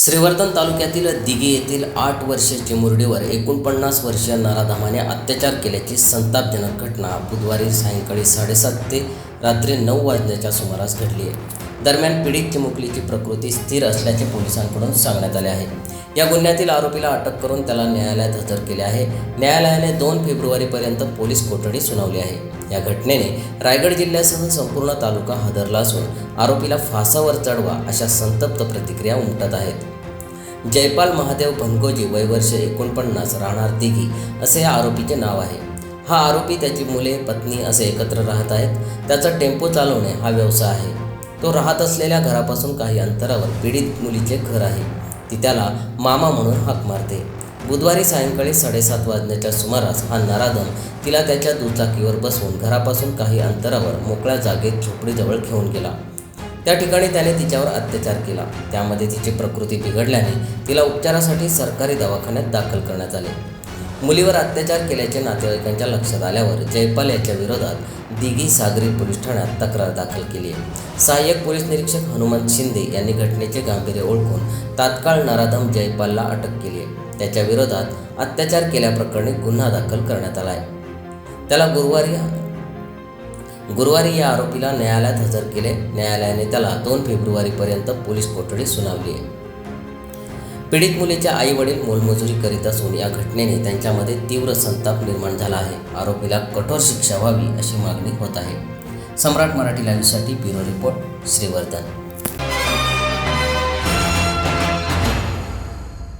श्रीवर्धन तालुक्यातील दिघे येथील आठ वर्षीय चिमुरडीवर एकोणपन्नास वर्षीय नराधामाने अत्याचार केल्याची संतापजनक घटना बुधवारी सायंकाळी साडेसात ते रात्री नऊ वाजण्याच्या सुमारास घडली आहे. दरम्यान पीडित चिमुकलीची प्रकृती स्थिर असल्याचे पोलिसांकडून सांगण्यात आले आहे. या गुन्ह्यातील आरोपीला अटक करून त्याला न्यायालयात हजर केले आहे. न्यायालयाने दोन फेब्रुवारीपर्यंत पोलीस कोठडी सुनावली आहे. या घटनेने रायगड जिल्ह्यासह संपूर्ण तालुका हादरला असून आरोपीला फासावर चढवा अशा संतप्त प्रतिक्रिया उमटत आहेत. जयपाल महादेव भनगोजी वय वर्ष एकोणपन्नास राहणार दिघी असे या आरोपीचे नाव आहे. हा आरोपी त्याची मुले पत्नी असे एकत्र राहत आहेत. त्याचा टेम्पो चालवणे हा व्यवसाय आहे. तो राहत असलेल्या घरापासून काही अंतरावर पीडित मुलीचे घर आहे. ती त्याला मामा म्हणून हाक मारते. बुधवारी सायंकाळी साडेसात वाजण्याच्या सुमारास हा नराधम तिला त्याच्या दुचाकीवर बसवून घरापासून काही अंतरावर मोकळ्या जागेत झोपडीजवळ घेऊन गेला. त्या ठिकाणी त्याने तिच्यावर अत्याचार केला. त्यामध्ये तिची प्रकृती बिघडल्याने तिला उपचारासाठी सरकारी दवाखान्यात दाखल करण्यात आले. मुलीवर अत्याचार केल्याचे नातेवाईकांच्या लक्षात आल्यावर जयपाल याच्या विरोधात दिघी सागरी पोलीस ठाण्यात तक्रार दाखल केली. आहे सहाय्यक पोलीस निरीक्षक हनुमंत शिंदे यांनी घटनेचे गांभीर्य ओळखून तात्काळ नराधम जयपालला अटक केली. आहे त्याच्या विरोधात अत्याचार केल्याप्रकरणी गुन्हा दाखल करण्यात आला आहे त्याला गुरुवारी गुरुवारी या आरोपीला न्यायालयात हजर केले. न्यायालयाने त्याला दोन फेब्रुवारीपर्यंत पोलीस कोठडी सुनावली आहे. पीडित मुलीच्या आई वडील मोलमजुरी करीत असून या घटनेने त्यांच्यामध्ये तीव्र संताप निर्माण झाला आहे. आरोपीला कठोर शिक्षा व्हावी अशी मागणी होत आहे. सम्राट मराठी लाईव्हसाठी ब्युरो रिपोर्ट श्रीवर्धन.